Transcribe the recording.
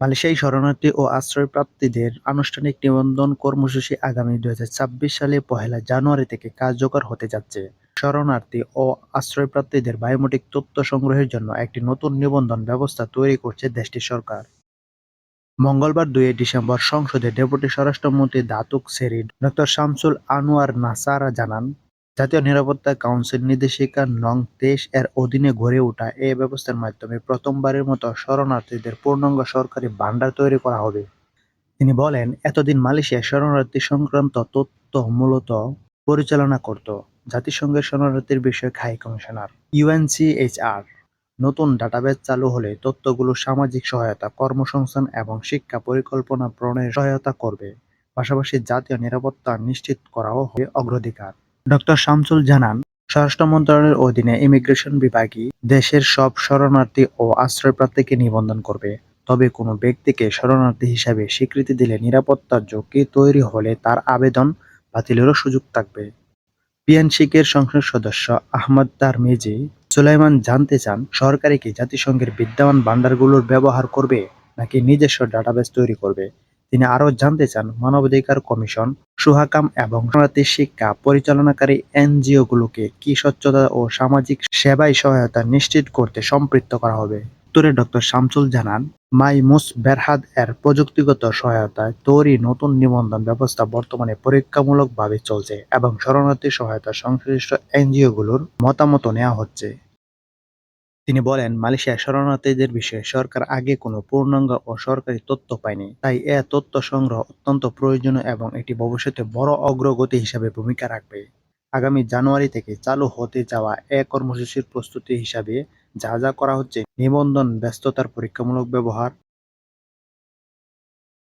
মালয়েশিয়ায় শরণার্থী ও আশ্রয়প্রার্থীদের আনুষ্ঠানিক নিবন্ধন কর্মসূচি আগামী দুই সালে পহেলা জানুয়ারি থেকে কার্যকর হতে যাচ্ছে। শরণার্থী ও আশ্রয়প্রার্থীদের বায়োমেট্রিক তথ্য সংগ্রহের জন্য একটি নতুন নিবন্ধন ব্যবস্থা তৈরি করছে দেশটির সরকার। মঙ্গলবার দুই ডিসেম্বর সংসদে ডেপুটি স্বরাষ্ট্রমন্ত্রী দাতুক সেরি ড শামসুল আনোয়ার নাসারা জানান, জাতীয় নিরাপত্তা কাউন্সিল নির্দেশিকা নং তেইশ এর অধীনে গড়ে ওঠা এ ব্যবস্থার মাধ্যমে প্রথমবারের মতো শরণার্থীদের পূর্ণাঙ্গ সরকারি ভান্ডার তৈরি করা হবে। তিনি বলেন, এতদিন মালয়েশিয়া শরণার্থী সংক্রান্ত তথ্য মূলত পরিচালনা করত জাতিসংঘের শরণার্থীর বিষয়ক হাই কমিশনার, ইউএনসিএইচআর। নতুন ডাটাবেজ চালু হলে তথ্যগুলো সামাজিক সহায়তা, কর্মসংস্থান এবং শিক্ষা পরিকল্পনা প্রণয়নে সহায়তা করবে। পাশাপাশি জাতীয় নিরাপত্তা নিশ্চিত করাও হবে অগ্রাধিকার। ড শামসুল জানান, স্বরাষ্ট্র মন্ত্রণালয়ের অধীনে ইমিগ্রেশন বিভাগই দেশের সব শরণার্থী ও আশ্রয়প্রার্থীকে নিবন্ধন করবে। তবে কোনো ব্যক্তিকে শরণার্থী হিসাবে স্বীকৃতি দিলে নিরাপত্তার ঝুঁকি তৈরি হলে তার আবেদন বাতিলেরও সুযোগ থাকবে। পিএনসিকের সংসদ সদস্য আহমদ তারমিজি সুলাইমান জানতে চান, সরকারি কি জাতিসংঘের বিদ্যমান ভান্ডারগুলোর ব্যবহার করবে নাকি নিজস্ব ডাটাবেস তৈরি করবে? তিনি আরও জানতে চান, মানবাধিকার কমিশন, সুহাকাম এবং শরণার্থী শিক্ষা পরিচালনাকারী এনজিওগুলোকে কি স্বচ্ছতা ও সামাজিক সেবায় সহায়তা নিশ্চিত করতে সম্পৃক্ত করা হবে। উত্তরে ডক্টর শামসুল জানান, মাই মুস বেরহাদ এর প্রযুক্তিগত সহায়তায় তৈরি নতুন নিবন্ধন ব্যবস্থা বর্তমানে পরীক্ষামূলকভাবে চলছে এবং শরণার্থী সহায়তা সংশ্লিষ্ট এনজিওগুলোর মতামত নেওয়া হচ্ছে। তিনি বলেন, মালয়েশিয়ায় শরণার্থীদের বিষয়ে সরকার আগে কোন পূর্ণাঙ্গ ও সরকারি তথ্য পায়নি। তাই এ তথ্য সংগ্রহ অত্যন্ত প্রয়োজনীয় এবং এটি ভবিষ্যতে বড় অগ্রগতি হিসাবে ভূমিকা রাখবে। আগামী জানুয়ারি থেকে চালু হতে যাওয়া এ কর্মসূচির প্রস্তুতি হিসাবে যা যা করা হচ্ছে, নিবন্ধন ব্যস্ততার পরীক্ষামূলক ব্যবহার,